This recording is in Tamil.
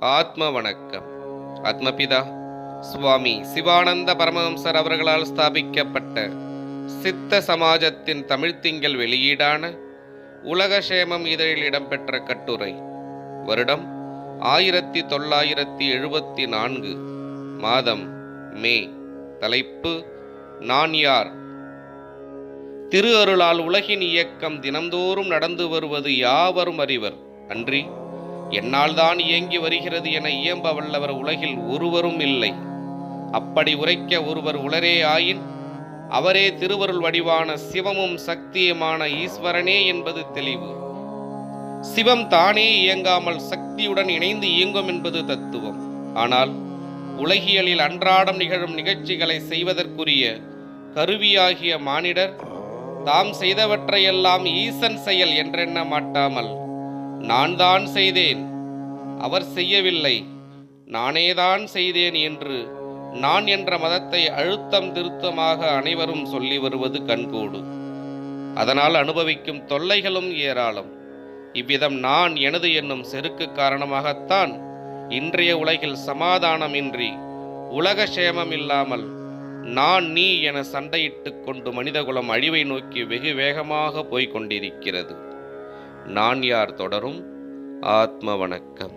ஆத்ம வணக்கம் ஆத்மபிதா சுவாமி சிவானந்த பரமஹம்சர் அவர்களால் ஸ்தாபிக்கப்பட்ட சித்த சமாஜத்தின் தமிழ்த்திங்கள் வெளியீடான உலகசேமம் இதழில் இடம்பெற்ற கட்டுரை. வருடம் ஆயிரத்தி தொள்ளாயிரத்தி எழுபத்தி நான்கு மாதம் மே. தலைப்பு நான் யார்? திரு அருளால் உலகின் இயக்கம் தினந்தோறும் நடந்து வருவது யாவரும் அறிவர். அன்றி என்னால் தான் இயங்கி வருகிறது என இயம்ப வல்லவர் உலகில் ஒருவரும் இல்லை. அப்படி உரைக்க ஒருவர் உளரே ஆயின் அவரே திருவருள் வடிவான சிவமும் சக்தியுமான ஈஸ்வரனே என்பது தெளிவு. சிவம் தானே இயங்காமல் சக்தியுடன் இணைந்து இயங்கும் என்பது தத்துவம். ஆனால் உலகியலில் அன்றாடம் நிகழும் நிகழ்ச்சிகளை செய்வதற்குரிய கருவியாகிய மானிடர் தாம் செய்தவற்றையெல்லாம் ஈசன் செயல் என்றெண்ண மாட்டாமல் நான் தான் செய்தேன். அவர் செய்யவில்லை. நானேதான் செய்தேன் என்று நான் என்ற மதத்தை அழுத்தம் திருத்தமாக அனைவரும் சொல்லி வருவது கண்கூடு. அதனால் அனுபவிக்கும் தொல்லைகளும் ஏராளம். இவ்விதம் நான் எனது என்னும் செருக்கு காரணமாகத்தான் இன்றைய உலகில் சமாதானமின்றி உலக சேமம் இல்லாமல் நான் நீ என சண்டையிட்டுக் கொண்டு மனிதகுலம் அழிவை நோக்கி வெகு வேகமாக போய்க் கொண்டிருக்கிறது. நான் யார் தொடரும்? ஆத்ம வணக்கம்